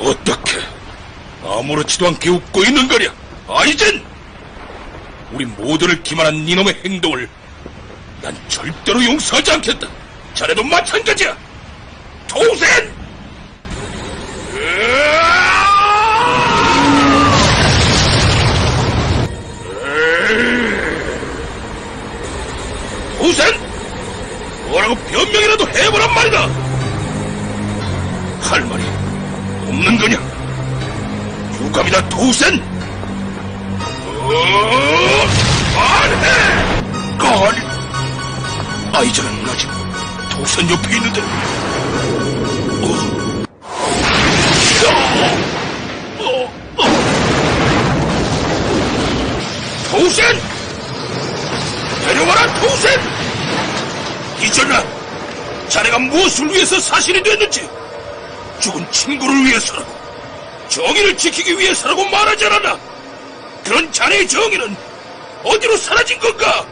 어떻게 아무렇지도 않게 웃고 있는 거냐? 아이젠! 우리 모두를 기만한 이놈의 행동을 난 절대로 용서하지 않겠다. 자네도 마찬가지야. 도센! 도센! 뭐라고 변명이라도 해보란 말이다! 없는 거냐? 유감이다, 도센! 어, 안해! 아니, 아이자는 아직 도센 옆에 있는데. 어. 어, 어. 도센! 데려와라, 도센! 이전라, 자네가 무엇을 위해서 사신이 됐는지, 죽은 친구를 위해서라고, 정의를 지키기 위해서라고 말하지 않았나? 그런 자네의 정의는 어디로 사라진 건가?